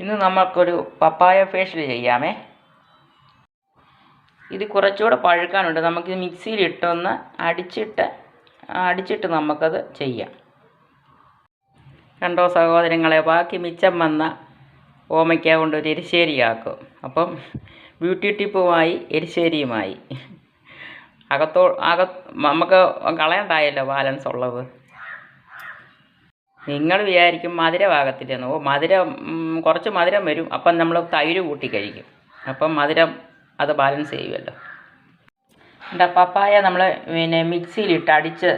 ഇന്ന് നമുക്കൊരു പപ്പായ ഫേഷ്യൽ ചെയ്യാമേ. ഇത് കുറച്ചുകൂടെ പഴുക്കാനുണ്ട്. നമുക്കിത് മിക്സിയിലിട്ടൊന്ന് അടിച്ചിട്ട് അടിച്ചിട്ട് നമുക്കത് ചെയ്യാം. രണ്ടോ സഹോദരങ്ങളെ ബാക്കി മിച്ചം വന്ന ഓമയ്ക്ക കൊണ്ട് ഒരു എരിശ്ശേരിയാക്കും. അപ്പം ബ്യൂട്ടി ടിപ്പുമായി എരിശ്ശേരിയുമായി. അകത്തോ അക നമുക്ക് കളയണ്ടായല്ലോ ബാലൻസ് ഉള്ളത്. നിങ്ങൾ വിചാരിക്കും മധുരമാകത്തില്ലെന്ന് ഓ മധുരം കുറച്ച് മധുരം വരും. അപ്പം നമ്മൾ തൈര് കൂട്ടി കഴിക്കും. അപ്പം മധുരം അത് ബാലൻസ് ചെയ്യുമല്ലോ. എന്താ പപ്പായ നമ്മൾ പിന്നെ മിക്സിയിലിട്ട് അടിച്ച്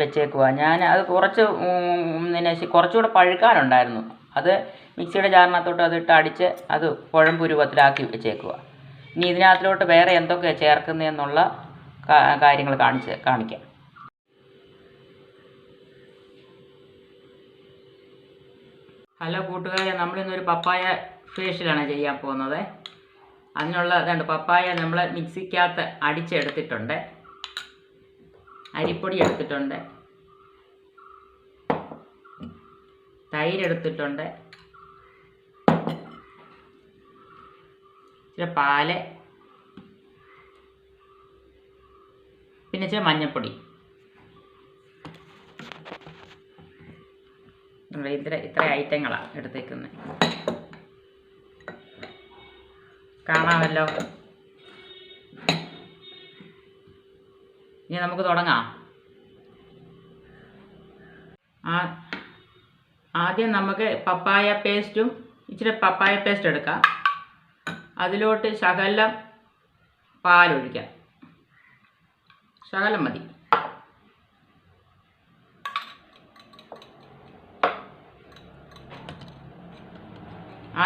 വെച്ചേക്കുക ഞാൻ അത് കുറച്ച് പിന്നെ കുറച്ചുകൂടെ പഴുക്കാനുണ്ടായിരുന്നു. അത് മിക്സിയുടെ ജാറിനകത്തോട്ട് അതിട്ട് അടിച്ച് അത് കുഴമ്പ് രൂപത്തിലാക്കി വെച്ചേക്കുക ഇനി ഇതിനകത്തിലോട്ട് വേറെ എന്തൊക്കെയാണ് ചേർക്കുന്നതെന്നുള്ള കാര്യങ്ങൾ കാണിച്ച് കാണിക്കാം. ഹലോ കൂട്ടുകാരെ നമ്മളിന്നൊരു പപ്പായ ഫേഷ്യലാണ് ചെയ്യാൻ പോകുന്നത്. അതിനുള്ള ഇതുണ്ട് പപ്പായ നമ്മൾ മിക്സിക്കകത്ത് അടിച്ചെടുത്തിട്ടുണ്ട്. അരിപ്പൊടി എടുത്തിട്ടുണ്ട്. തൈരെടുത്തിട്ടുണ്ട്. ഇച്ചിരി പാൽ. പിന്നെ ഇച്ചിരി മഞ്ഞൾപ്പൊടി ഇത്ര ഇത്ര ഐറ്റങ്ങളാണ് എടുത്തേക്കുന്നത് കാണാമല്ലോ. ഇനി നമുക്ക് തുടങ്ങാം. ആദ്യം നമുക്ക് പപ്പായ പേസ്റ്റും ഇച്ചിരി പപ്പായ പേസ്റ്റ് എടുക്കാം. അതിലോട്ട് ശകലം പാലൊഴിക്കാം. ശകലം മതി.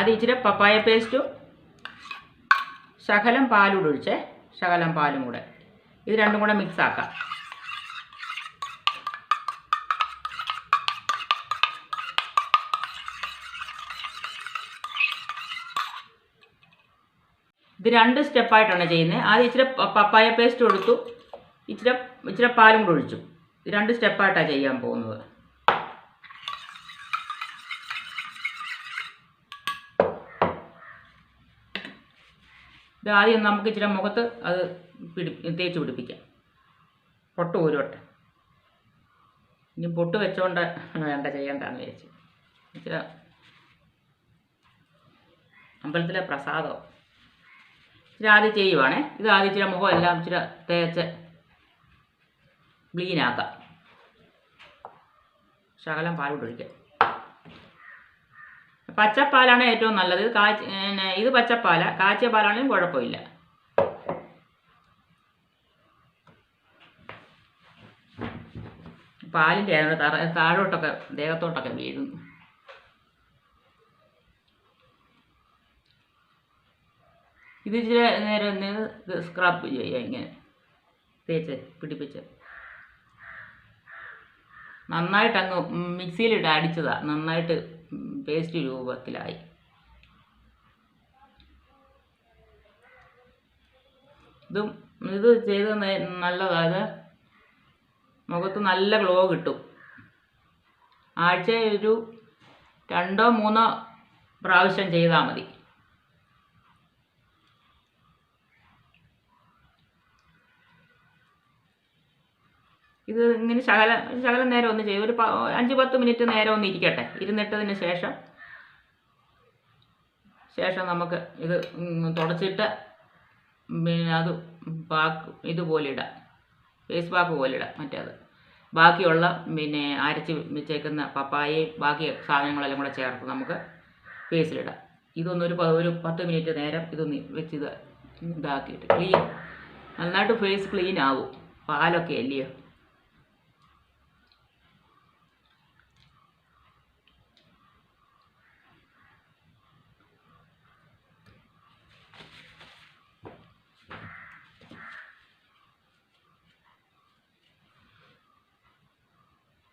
ആദ്യം ഇച്ചിരി പപ്പായ പേസ്റ്റും ശകലം പാലും കൂടെ ഒഴിച്ചേ ശകലം പാലും കൂടെ. ഇത് രണ്ടും കൂടെ മിക്സ് ആക്കാം. ഇത് രണ്ട് സ്റ്റെപ്പായിട്ടാണ് ചെയ്യുന്നത് ആദ്യം ഇച്ചിരി പപ്പായ പേസ്റ്റ് കൊടുത്തു. ഇച്ചിരി ഇച്ചിരി പാലും കൂടെ ഒഴിച്ചു. ഇത് രണ്ട് സ്റ്റെപ്പായിട്ടാണ് ചെയ്യാൻ പോകുന്നത്. ഇത് ആദ്യം നമുക്ക് ഇച്ചിരി മുഖത്ത് അത് പിടി തേച്ച് പിടിപ്പിക്കാം. പൊട്ട് ഊരോട്ടെ. ഇനി പൊട്ട് വെച്ചോണ്ട് വേണ്ട ചെയ്യണ്ടെന്ന് വിചാരിച്ചു. ഇച്ചിരി അമ്പലത്തിലെ പ്രസാദം. ഇച്ചിരി ആദ്യം ചെയ്യുവാണേ. ഇത് ആദ്യം ഇച്ചിരി മുഖം എല്ലാം ഇച്ചിരി തേച്ച് ക്ലീനാക്കാം. ശകലം പാൽ പച്ചപ്പാലാണ് ഏറ്റവും നല്ലത്. ഇത് പച്ചപ്പാല. കാച്ചിയ പാലാണെങ്കിലും കുഴപ്പമില്ല. പാലിന്റെ ആയതുകൊണ്ട് തറ താഴോട്ടൊക്കെ ദേഹത്തോട്ടൊക്കെ വീഴുന്നു. ഇത് ഇച്ചിരി നേരം ഇത് സ്ക്രബ് ചെയ്യുക ഇങ്ങനെ. തേച്ച് പിടിപ്പിച്ച്. നന്നായിട്ട് അങ്ങ് മിക്സിയിലിട്ട് അടിച്ചതാണ് നന്നായിട്ട് പേസ്റ്റ് രൂപത്തിലായി. ഇതും ഇത് ചെയ്ത് നല്ലതാണ് മുഖത്ത് നല്ല ഗ്ലോ കിട്ടും. ആഴ്ച ഒരു രണ്ടോ മൂന്നോ പ്രാവശ്യം ചെയ്താൽ മതി. ഇത് ഇങ്ങനെ ശകല ശകലം നേരം ഒന്ന് ചെയ്യും. ഒരു അഞ്ച് പത്ത് മിനിറ്റ് നേരം ഒന്ന് ഇരിക്കട്ടെ. ഇരുന്നിട്ടതിന് ശേഷം ശേഷം നമുക്ക് ഇത് തുടച്ചിട്ട് പിന്നെ അത് പാക്ക് ഇതുപോലെ ഇടാം. ഫേസ് പാക്ക് പോലെ ഇടാം മറ്റേത്. ബാക്കിയുള്ള പിന്നെ അരച്ച് വെച്ചേക്കുന്ന പപ്പായയും ബാക്കി സാധനങ്ങളെല്ലാം കൂടെ ചേർത്ത് നമുക്ക് ഫേസിലിടാം ഇതൊന്നൊരു ഒരു പത്ത് മിനിറ്റ് നേരം ഇതൊന്ന് വെച്ച് ഇത് ഇതാക്കിയിട്ട് ക്ലീൻ നന്നായിട്ട് ഫേസ് ക്ലീൻ ആവും. പാലൊക്കെ അല്ലയോ?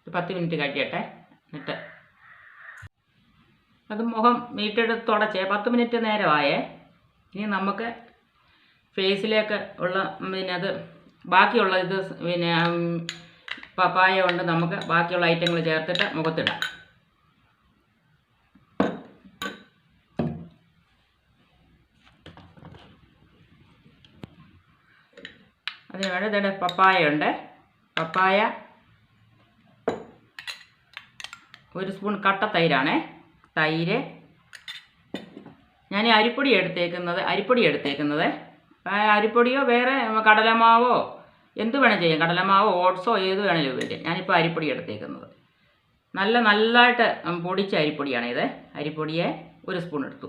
ഒരു പത്ത് മിനിറ്റ് കഴിക്കട്ടെ എന്നിട്ട് അത് മുഖം മീറ്റെടുത്ത് തുടച്ചേ. പത്ത് മിനിറ്റ് നേരമായേ. ഇനി നമുക്ക് ഫേസിലേക്ക് ഉള്ള പിന്നെ അത് ബാക്കിയുള്ള ഇത് പിന്നെ പപ്പായ കൊണ്ട് നമുക്ക് ബാക്കിയുള്ള ഐറ്റങ്ങൾ ചേർത്തിട്ട് മുഖത്തിടാം. അതിന് വേണ്ടി പപ്പായ ഉണ്ട്. പപ്പായ ഒരു സ്പൂൺ കട്ട തൈരാണേ. തൈര്. ഞാൻ അരിപ്പൊടി എടുത്തേക്കുന്നത് അരിപ്പൊടി എടുത്തേക്കുന്നത്. അരിപ്പൊടിയോ വേറെ കടലമാവോ എന്ത് വേണം ചെയ്യാം. കടലമാവോ ഓട്സോ ഏത് വേണേലും ഉപയോഗിക്കാം. ഞാനിപ്പോൾ അരിപ്പൊടി എടുത്തേക്കുന്നത്. നല്ല നല്ലതായിട്ട് പൊടിച്ച അരിപ്പൊടിയാണ് ഇത് അരിപ്പൊടിയെ ഒരു സ്പൂൺ എടുത്തു.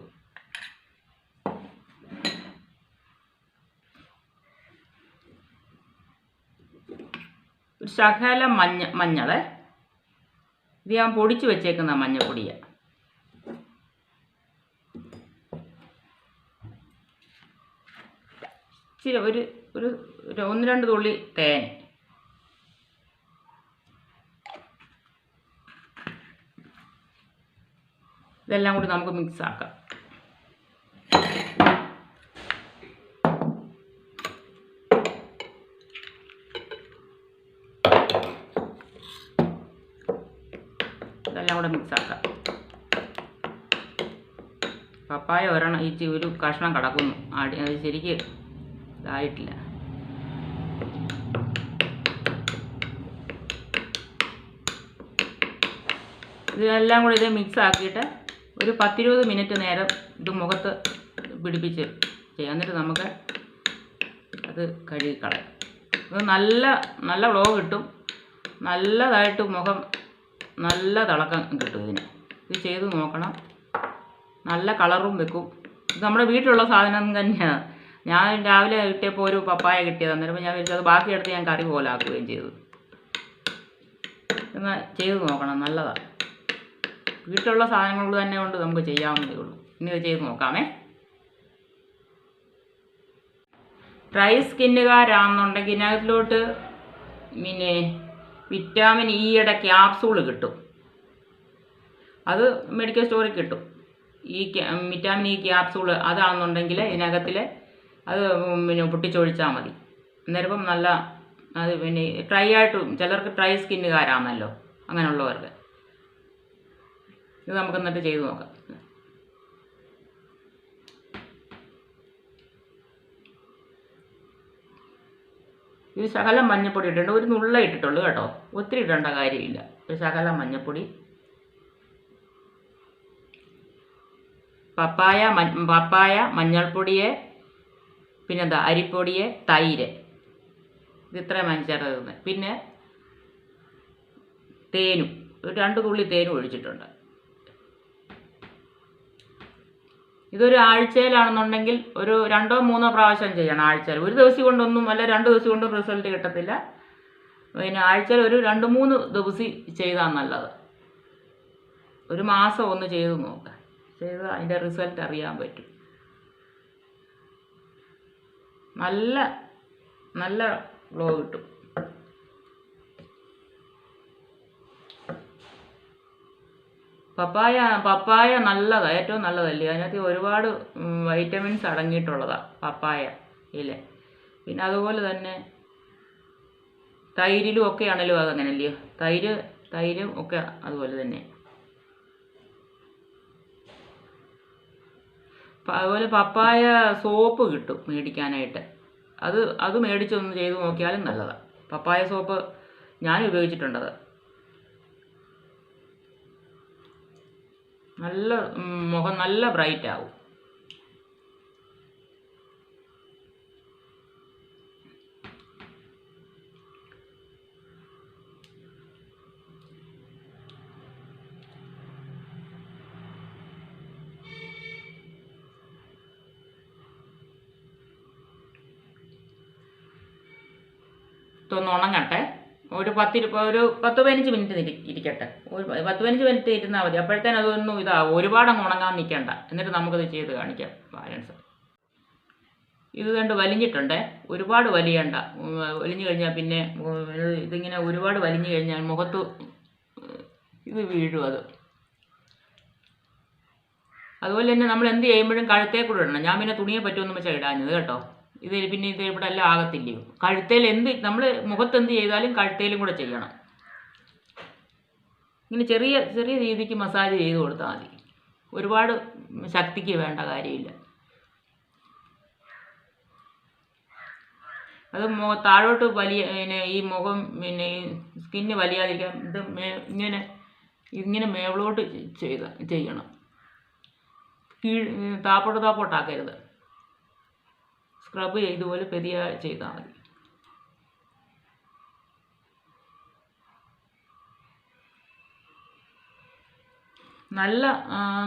ഒരു ശകല മഞ്ഞ മഞ്ഞൾ ഇത് ഞാൻ പൊടിച്ച് വെച്ചേക്കുന്ന മഞ്ഞപ്പൊടിയാണ് ഇച്ചിരി ഒരു ഒരു ഒന്ന് രണ്ട് തുള്ളി തേൻ. ഇതെല്ലാം കൂടി നമുക്ക് മിക്സ് ആക്കാം. പപ്പായ ഒരെണ്ണം ഈ ഒരു കഷ്ണം കിടക്കുന്നു. അടി അത് ശരിക്ക് ഇതായിട്ടില്ല. ഇതെല്ലാം കൂടി ഇത് മിക്സ് ആക്കിയിട്ട് ഒരു പത്തിരുപത് മിനിറ്റ് നേരം ഇത് മുഖത്ത് പിടിപ്പിച്ച് ചെയ്യാം. എന്നിട്ട് നമുക്ക് അത് കഴുകിക്കളയാം ഇത് നല്ല നല്ല വ്ളോ കിട്ടും. നല്ലതായിട്ട് മുഖം നല്ല തിളക്കം കിട്ടും ഇതിന്. ഇത് ചെയ്ത് നോക്കണം. നല്ല കളറും വെക്കും. ഇത് നമ്മുടെ വീട്ടിലുള്ള സാധനം തന്നെയാണ് ഞാൻ രാവിലെ കിട്ടിയപ്പോൾ ഒരു പപ്പായ കിട്ടിയത്. അന്നേരം ഞാൻ അത് ബാക്കിയെടുത്ത് ഞാൻ കറി പോലെ ആക്കുകയും ചെയ്തു. എന്നാൽ ചെയ്ത് നോക്കണം. നല്ലതാണ് വീട്ടിലുള്ള സാധനങ്ങൾ തന്നെ കൊണ്ട് നമുക്ക് ചെയ്യാവുന്നതേ ഉള്ളൂ. ഇനി ഇത് ചെയ്ത് നോക്കാമേ. ഡ്രൈ സ്കിന്നുകാരാണെന്നുണ്ടെങ്കിൽ ഇതിനകത്തിലോട്ട് പിന്നെ വിറ്റാമിൻ ഇയുടെ ക്യാപ്സൂൾ കിട്ടും. അത് മെഡിക്കൽ സ്റ്റോറിൽ കിട്ടും. ഈ വിറ്റാമിൻ ഇ ക്യാപ്സൂൾ അതാണെന്നുണ്ടെങ്കിൽ ഇതിനകത്തിൽ അത് പിന്നെ പൊട്ടിച്ചൊഴിച്ചാൽ മതി. അന്നേരം നല്ല അത് പിന്നെ ഡ്രൈ ആയിട്ട് ചിലർക്ക് ഡ്രൈ സ്കിന്നുകാരാണല്ലോ അങ്ങനെയുള്ളവർക്ക്. ഇത് നമുക്ക് എന്നിട്ട് ചെയ്ത് നോക്കാം. ഇത് ശകലം മഞ്ഞപ്പൊടി ഇട്ടിട്ടുണ്ട്. ഒരു നുള്ള ഇട്ടിട്ടുള്ളൂ കേട്ടോ. ഒത്തിരി ഇടേണ്ട കാര്യമില്ല. ഒരു ശകലം മഞ്ഞപ്പൊടി പപ്പായ മ പപ്പായ മഞ്ഞൾപ്പൊടിയെ പിന്നെന്താ അരിപ്പൊടിയെ തൈര്. ഇത് ഇത്രയും മനുഷ്യരുടെ പിന്നെ തേനും ഒരു രണ്ട് തുള്ളി തേനും ഒഴിച്ചിട്ടുണ്ട്. ഇതൊരു ആഴ്ചയിലാണെന്നുണ്ടെങ്കിൽ ഒരു രണ്ടോ മൂന്നോ പ്രാവശ്യം ചെയ്യണം ആഴ്ചയിൽ. ഒരു ദിവസം കൊണ്ടൊന്നും അല്ല രണ്ട് ദിവസം കൊണ്ടും റിസൾട്ട് കിട്ടത്തില്ല. പിന്നെ ആഴ്ചയിൽ ഒരു രണ്ട് മൂന്ന് ദിവസം ചെയ്താൽ നല്ലത്. ഒരു മാസം ഒന്ന് ചെയ്ത് നോക്കുക ചെയ്ത് അതിന്റെ റിസൾട്ട് അറിയാൻ പറ്റും. നല്ല നല്ല ഗ്ലോ കിട്ടും. പപ്പായ പപ്പായ നല്ലതാണ് ഏറ്റവും നല്ലതല്ലേ? അതിനകത്ത് ഒരുപാട് വൈറ്റമിൻസ് അടങ്ങിയിട്ടുള്ളതാണ് പപ്പായ ഇല്ല പിന്നെ അതുപോലെ തന്നെ തൈരിലും ഒക്കെ ആണല്ലോ അതങ്ങനല്ലയോ തൈര് തൈരും ഒക്കെ അതുപോലെ തന്നെ. അതുപോലെ പപ്പായ സോപ്പ് കിട്ടും മേടിക്കാനായിട്ട്. അത് അത് മേടിച്ചൊന്ന് ചെയ്ത് നോക്കിയാലും നല്ലതാണ് പപ്പായ സോപ്പ് ഞാൻ ഉപയോഗിച്ചിട്ടുണ്ടത് നല്ല മുഖം നല്ല ബ്രൈറ്റ് ആവും ഇതൊന്ന് ഉണങ്ങട്ടെ. ഒരു പത്തിരു ഒരു പത്ത് പതിനഞ്ച് മിനിറ്റ് ഇരി- ഇരിക്കട്ടെ. ഒരു പത്ത് പതിനഞ്ച് മിനിറ്റ് ഇരുന്നാൽ മതി. അപ്പോഴത്തേനും അതൊന്നും ഇതാവും ഒരുപാട് അങ്ങ് ഉണങ്ങാൻ നിൽക്കണ്ട എന്നിട്ട് നമുക്കത് ചെയ്ത് കാണിക്കാം ബാലൻസ് ഇത് കണ്ട് വലിഞ്ഞിട്ടുണ്ടേ? ഒരുപാട് വലിയണ്ട. വലിഞ്ഞു കഴിഞ്ഞാൽ പിന്നെ ഇതിങ്ങനെ ഒരുപാട് വലിഞ്ഞു കഴിഞ്ഞാൽ മുഖത്ത് ഇത് വീഴും അത്. അതുപോലെ തന്നെ നമ്മൾ എന്ത് ചെയ്യുമ്പോഴും കഴുത്തേ കൂടെ ഇടണം. ഞാൻ പിന്നെ തുണിയെ പറ്റുമെന്ന് വെച്ചാൽ ഇടാഞ്ഞത് കേട്ടോ. ഇത് പിന്നെ ഇത് ഇവിടെ എല്ലാം ആകത്തില്ലയോ? കഴുത്തേൽ എന്ത് നമ്മൾ മുഖത്ത് എന്ത് ചെയ്താലും കഴുത്തേലും കൂടെ ചെയ്യണം. ഇങ്ങനെ ചെറിയ ചെറിയ രീതിക്ക് മസാജ് ചെയ്ത് കൊടുത്താൽ മതി. ഒരുപാട് ശക്തിക്ക് വേണ്ട കാര്യമില്ല. അത് മുഖ താഴോട്ട് വലിയ പിന്നെ ഈ മുഖം പിന്നെ ഈ സ്കിന്ന് വലിയാതിരിക്കാൻ ഇത് മേ ഇങ്ങനെ ഇങ്ങനെ മേളോട്ട് ചെയ്ത ചെയ്യണം. കീഴ് താപ്പോട്ട് താപ്പോട്ടാക്കരുത്. സ്ക്രബ് ഇതുപോലെ പെരിയ ചെയ്താൽ മതി. നല്ല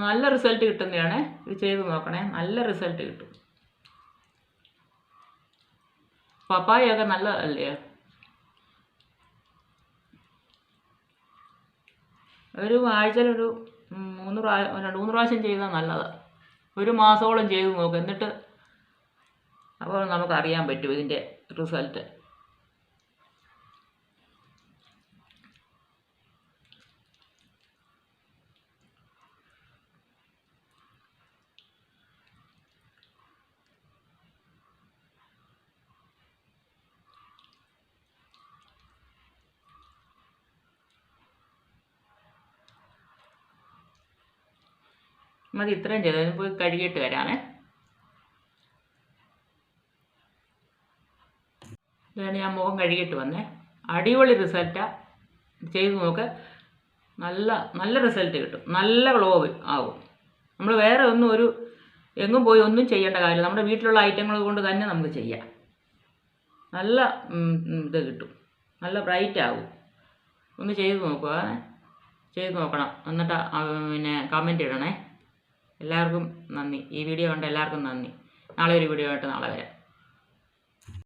നല്ല റിസൾട്ട് കിട്ടുന്നതാണ് ഇത് ചെയ്ത് നോക്കണേ. നല്ല റിസൾട്ട് കിട്ടും. പപ്പായൊക്കെ നല്ലതല്ലേ ഒരു ആഴ്ചയിലൊരു മൂന്ന് പ്രാവശ്യം രണ്ട് മൂന്ന് പ്രാവശ്യം ചെയ്താൽ നല്ലതാണ് ഒരു മാസത്തോളം ചെയ്ത് നോക്കുക എന്നിട്ട് അപ്പോൾ നമുക്ക് അറിയാൻ പറ്റും ഇതിന്റെ റിസൾട്ട്. മതി ഇത്രയും ചെയ്തു. പോയി കഴുകിയിട്ട് വരാമേ. ഇതാണ് ഞാൻ മുഖം കഴുകിയിട്ട് വന്നേ. അടിപൊളി റിസൾട്ടാണ് ചെയ്ത് നോക്ക്. നല്ല നല്ല റിസൾട്ട് കിട്ടും. നല്ല ഗ്ലോവ് ആവും. നമ്മൾ വേറെ ഒന്നും ഒരു എങ്ങും പോയി ഒന്നും ചെയ്യേണ്ട കാര്യമില്ല. നമ്മുടെ വീട്ടിലുള്ള ഐറ്റങ്ങൾ കൊണ്ട് തന്നെ നമുക്ക് ചെയ്യാം. നല്ല ഇത് കിട്ടും. നല്ല ബ്രൈറ്റ് ആവും. ഒന്ന് ചെയ്ത് നോക്കുക ചെയ്ത് നോക്കണം. എന്നിട്ട് പിന്നെ കമന്റ് ഇടണേ. എല്ലാവർക്കും നന്ദി. ഈ വീഡിയോ കണ്ട എല്ലാവർക്കും നന്ദി. നാളെ ഒരു വീഡിയോ ആയിട്ട് നാളെ വരാം.